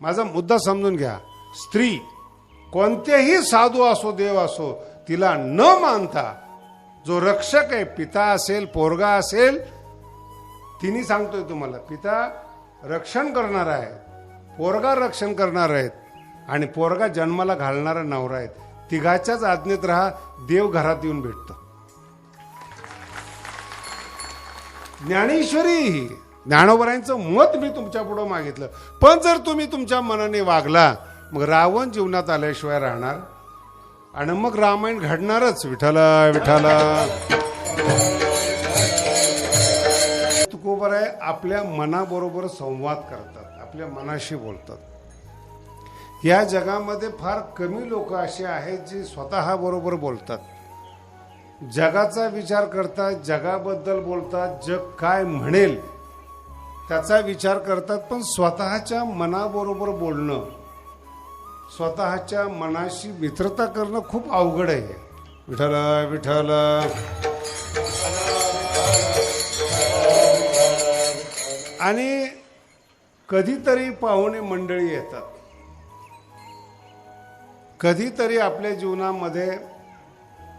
माझा मुद्दा समजून घ्या. स्त्री कोणतेही साधू असो देव असो तिला न मानता जो रक्षक आहे पिता असेल पोरगा असेल तिने सांगतोय तुम्हाला पिता रक्षण करणार आहे पोरगा रक्षण करणार आहेत आणि पोरगा जन्माला घालणारा नवरा आहेत तिघाच्याच आज्ञेत राहा देव घरात येऊन भेटतो. ज्ञानेश्वरी ही ज्ञानोबरायांचं मत मी तुमच्या पुढं मागितलं. पण जर तुम्ही तुमच्या मनाने वागला मग रावण जीवनात आल्याशिवाय राहणार. आणि मग रामायण घडणारच. विठाला विठाला तुकोबर आहे आपल्या मनाबरोबर संवाद करतात. आपल्या मनाशी बोलतात. या जगामध्ये फार कमी लोक असे आहेत जी स्वतः बरोबर बोलतात. जगाचा विचार करतात जगाबद्दल बोलतात जग काय म्हणेल त्याचा विचार करतात पण स्वतःच्या मनाबरोबर बोलणं स्वतःच्या मनाशी मित्रता करणं खूप अवघड आहे. विठ्ठल विठ्ठल. आणि कधीतरी पाहुणे मंडळी येतात. कधीतरी आपल्या जीवनामध्ये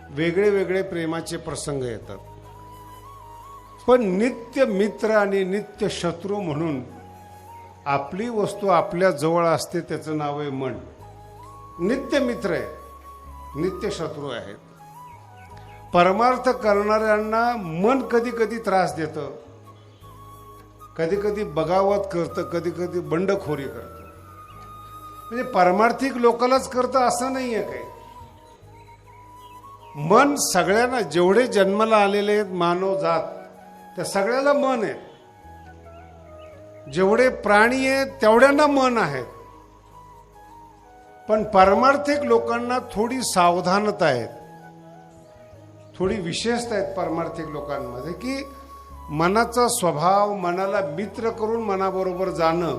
वेगळे वेगळे प्रेमाचे प्रसंग येतात. पण नित्य मित्र आणि नित्य शत्रू म्हणून आपली वस्तू आपल्या जवळ असते त्याचं नाव आहे मन. नित्य मित्र आहे नित्य शत्रू आहेत. परमार्थ करणाऱ्यांना मन कधी कधी त्रास देतं. कधी कधी बगावत करतं कधी कधी बंडखोरी करतं. म्हणजे परमार्थिक लोकालाच करतं असं नाही आहे काही. मन सगळ्यांना जेवढे जन्माला आलेले आहेत मानव जात त्या सगळ्याला मन आहे. जेवढे प्राणी आहेत तेवढ्यांना मन आहेत पण परमार्थिक लोकांना थोडी सावधानता आहेत थोडी विशेषता आहेत परमार्थिक लोकांमध्ये की मनाचा स्वभाव मनाला मित्र करून मनाबरोबर जाणं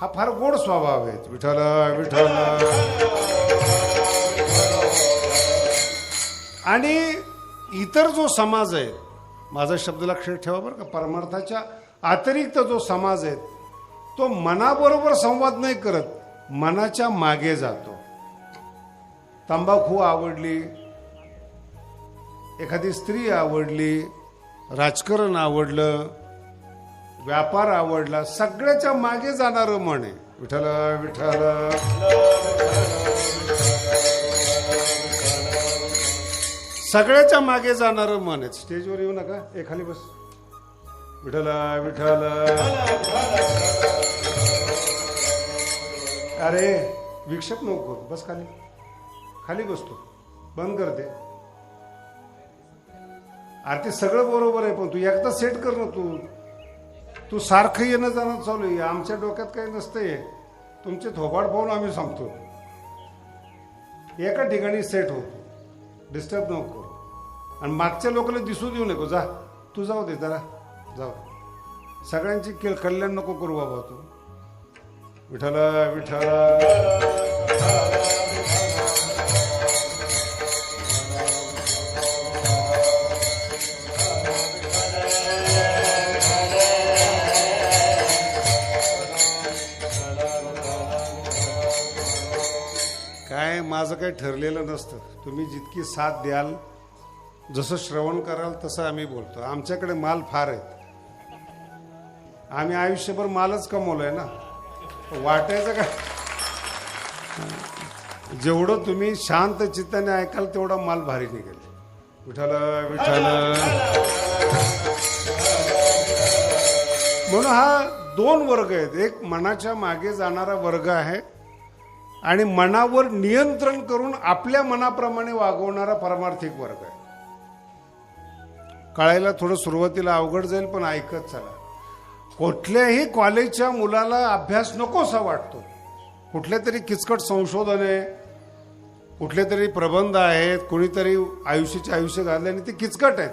हा फार गोड स्वभाव आहे. विठ्ठल विठ्ठल. आणि इतर जो समाज आहे माझा शब्द लक्षात ठेवा बरं का. परमार्थाच्या अतिरिक्त जो समाज आहे तो मनाबरोबर संवाद नाही करत मनाच्या मागे जातो. तंबाखू आवडली एखादी स्त्री आवडली राजकारण आवडलं व्यापार आवडला सगळ्याच्या मागे जाणारं मन आहे. विठ्ठल विठ्ठल. सगळ्याच्या मागे जाणारं मन आहे. स्टेजवर येऊ नका. ए खाली बस. विठ्ठल विठ्ठल. अरे विक्षेप नको करू. बस खाली. खाली बसतो. बंद करते अरे ते सगळं बरोबर आहे पण तू एकदा सेट कर ना तू. तू सारखं येणं जाणं चालू आहे. आमच्या डोक्यात काही नसतंय. तुमचे थोबाड पाहून आम्ही सांगतो. एका ठिकाणी सेट होतो. डिस्टर्ब नको करू. आणि मागच्या लोकांना दिसू देऊ नको. जा. तू जाऊ दे जरा. जाऊ. सगळ्यांची केळ कल्याण नको करू बाबा तू. विठाला विठाला काही ठरलेलं नसतं. तुम्ही जितकी साथ द्याल जसं श्रवण कराल तसं आम्ही बोलतो. आमच्याकडे माल फार आहेत. आम्ही आयुष्यभर मालच कमवलंय ना. वाटायचं का जेवढं तुम्ही शांत चित्ताने ऐकाल तेवढा माल भारी निघेल. विठाल विठाल म्हणून हा दोन वर्ग आहेत. एक मनाच्या मागे जाणारा वर्ग आहे. आणि मनावर नियंत्रण करून आपल्या मनाप्रमाणे वागवणारा परमार्थिक वर्ग आहे. कळायला थोडं सुरुवातीला अवघड जाईल पण ऐकत चला. कुठल्याही कॉलेजच्या मुलाला अभ्यास नकोसा वाटतो. कुठल्या तरी किचकट संशोधन आहे कुठले तरी प्रबंध आहेत कोणीतरी आयुष्याचे आयुष्य घालले आणि ते किचकट आहेत.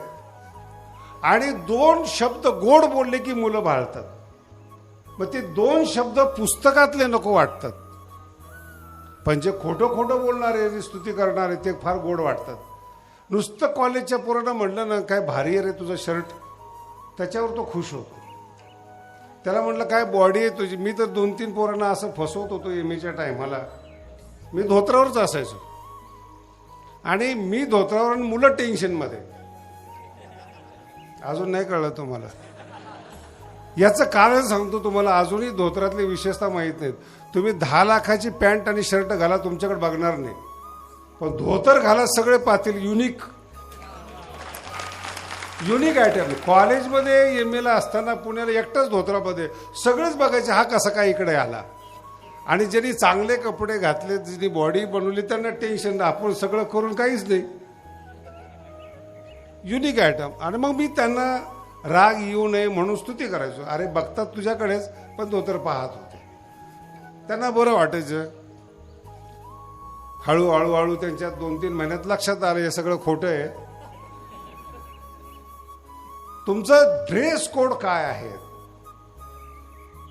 आणि दोन शब्द गोड बोलले की मुलं भाळतात. मग ते दोन शब्द पुस्तकातले नको वाटतात. पण जे खोटं खोटं बोलणारे स्तुती करणारे ते फार गोड वाटतात. नुसतं कॉलेजच्या पोरानं म्हटलं ना काय भारी आहे रे तुझं शर्ट त्याच्यावर तो खुश होतो. त्याला म्हटलं काय बॉडी आहे तुझी? मी तर दोन तीन पोरांना असं फसवत होतो एम एच्या टायमाला मी धोत्रावरच असायचो. आणि मी धोत्रावर आणि मुलं टेन्शनमध्ये अजून नाही कळलं तुम्हाला. याचं कारण सांगतो तुम्हाला अजूनही धोत्रातले विशेषता माहीत नाहीत. तुम्ही दहा लाखाची पॅन्ट आणि शर्ट घाला तुमच्याकडे बघणार नाही. पण धोतर घाला सगळे पाहतील युनिक युनिक आयटम कॉलेजमध्ये एम एला असताना पुण्याला एकटाच धोत्रामध्ये सगळेच बघायचे हा कसा काय इकडे आला? आणि ज्यांनी चांगले कपडे घातले ज्यांनी बॉडी बनवली त्यांना टेन्शन नाही. आपण सगळं करून काहीच नाही. युनिक आयटम आणि मग मी त्यांना राग येऊ नये म्हणून स्तुती करायचो. अरे बघतात तुझ्याकडेच पण धोतर पाहत होते. त्यांना बरं वाटायचं. हळूहळू हळू त्यांच्या दोन तीन महिन्यात लक्षात आलं हे सगळं खोटं आहे. तुमचं ड्रेस कोड काय आहे?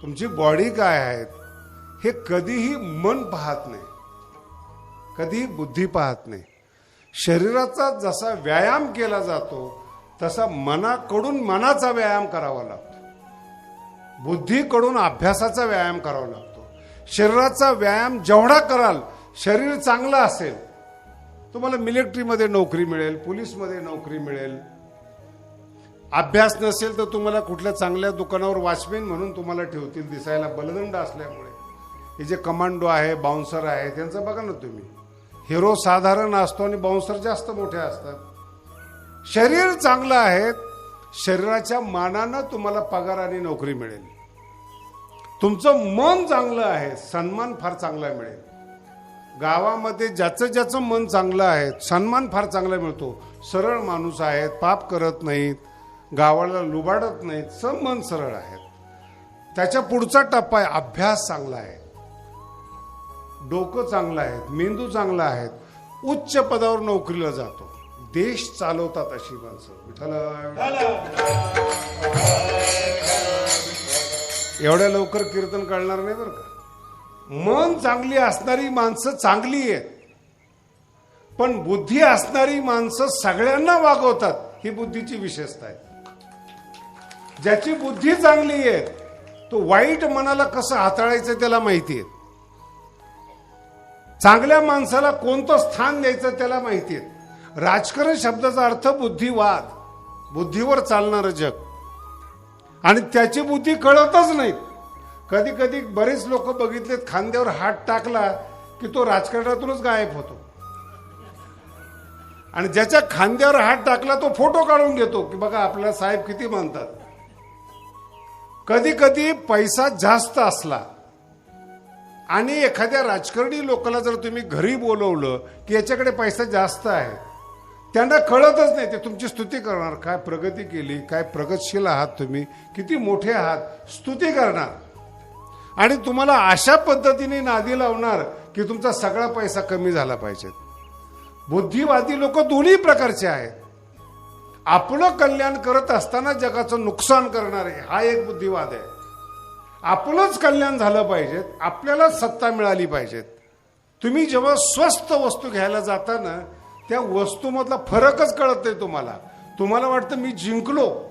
तुमची बॉडी काय आहे? हे कधीही मन पाहत नाही. कधीही बुद्धी पाहत नाही. शरीराचा जसा व्यायाम केला जातो तसा मनाकडून मनाचा व्यायाम करावा लागतो. बुद्धीकडून अभ्यासाचा व्यायाम करावा लागतो. शरीराचा व्यायाम जेवढा कराल शरीर चांगलं असेल तुम्हाला मिलिटरीमध्ये नोकरी मिळेल पोलीसमध्ये नोकरी मिळेल. अभ्यास नसेल तर तुम्हाला कुठल्या चांगल्या दुकानावर वॉचमेन म्हणून तुम्हाला ठेवतील दिसायला बलदंड असल्यामुळे. हे जे कमांडो आहे बाउन्सर आहे त्यांचं बघा ना तुम्ही. हिरो साधारण असतो आणि बाउन्सर जास्त मोठे असतात. शरीर चांगलं आहे शरीराच्या मानानं तुम्हाला पगार आणि नोकरी मिळेल. तुमचं मन चांगलं आहे सन्मान फार चांगला मिळेल. गावामध्ये ज्याचं ज्याचं मन चांगलं आहे सन्मान फार चांगला मिळतो. सरळ माणूस आहेत पाप करत नाहीत गावाला लुबाडत नाहीत सब मन सरळ आहेत. त्याच्या पुढचा टप्पा आहे अभ्यास चांगला आहे. डोकं चांगलं आहे मेंदू चांगला आहे. उच्च पदावर नोकरीला जातो. देश चालवतात अशी माणसं. विठाला एवढ्या लवकर कीर्तन कळणार नाही बरं का? मन चांगली असणारी माणसं चांगली आहेत. पण बुद्धी असणारी माणसं सगळ्यांना वागवतात ही बुद्धीची विशेषता आहे. ज्याची बुद्धी चांगली आहे तो वाईट मनाला कसं हाताळायचं त्याला माहिती आहे. चांगल्या माणसाला कोणतं स्थान द्यायचं त्याला माहिती आहे. राजकारण शब्दाचा अर्थ बुद्धिवाद. बुद्धीवर चालणारं जग. आणि त्याची बुद्धी कळतच नाहीत कधी कधी बरेच लोक बघितलेत खांद्यावर हात टाकला की तो राजकारणातूनच गायब होतो. आणि ज्याच्या खांद्यावर हात टाकला तो फोटो काढून घेतो की बघा आपल्याला साहेब किती मानतात. कधी कधी पैसा जास्त असला आणि एखाद्या राजकारणी लोकांना जर तुम्ही घरी बोलवलं की याच्याकडे पैसा जास्त आहे त्यांना कळतच नाही ते तुमची स्तुती करणार. काय प्रगती केली काय प्रगतशील आहात तुम्ही किती मोठे आहात स्तुती करणार. आणि तुम्हाला अशा पद्धतीने नादी लावणार की तुमचा सगळा पैसा कमी झाला पाहिजे. बुद्धिवादी लोक दोन्ही प्रकारचे आहेत. आपलं कल्याण करत असताना जगाचं नुकसान करणारे हा एक बुद्धिवाद आहे. आपलंच कल्याण झालं पाहिजे आपल्याला सत्ता मिळाली पाहिजेत तुम्ही जेव्हा स्वस्त वस्तू घ्यायला जाताना त्या वस्तूमधला फरकच कळत नाही तुम्हाला. तुम्हाला वाटतं मी जिंकलो?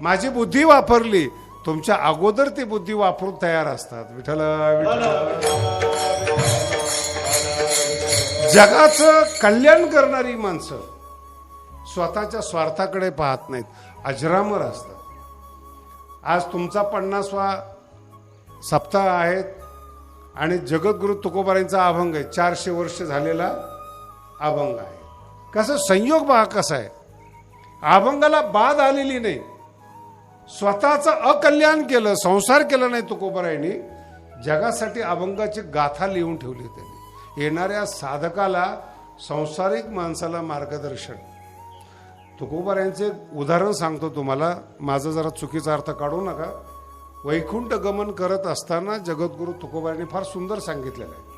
माझी बुद्धी वापरली. तुमच्या अगोदर ती बुद्धी वापरून तयार असतात. विठ्ठल विठ्ठल. जगाचं कल्याण करणारी माणसं स्वतःच्या स्वार्थाकडे पाहत नाहीत. अजरामर असतात. आज तुमचा पन्नासवा सप्ताह आहेत आणि जगद्गुरु तुकोबारांचा अभंग आहे. चारशे वर्ष झालेला अभंग आहे. कसं संयोग पहा कसा आहे. अभंगाला बाद आलेली नाही. स्वतःचं अकल्याण केलं संसार केला नाही तुकोबारायांनी जगासाठी अभंगाची गाथा लिहून ठेवली त्यांनी. येणाऱ्या साधकाला संसारिक माणसाला मार्गदर्शन. तुकोबारायांचे उदाहरण सांगतो तुम्हाला. माझं जरा चुकीचा अर्थ काढू नका. वैकुंठ गमन करत असताना जगद्गुरू तुकोबारांनी फार सुंदर सांगितलेलं आहे.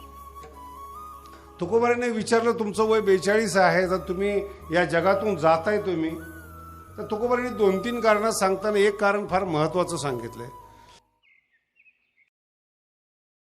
तुकोबाराने विचारलं तुमचं वय बेचाळीस आहे तर तुम्ही या जगातून जाताय तुम्ही. तर तुकोबाराने दोन तीन कारणं सांगताना एक कारण फार महत्वाचं आहे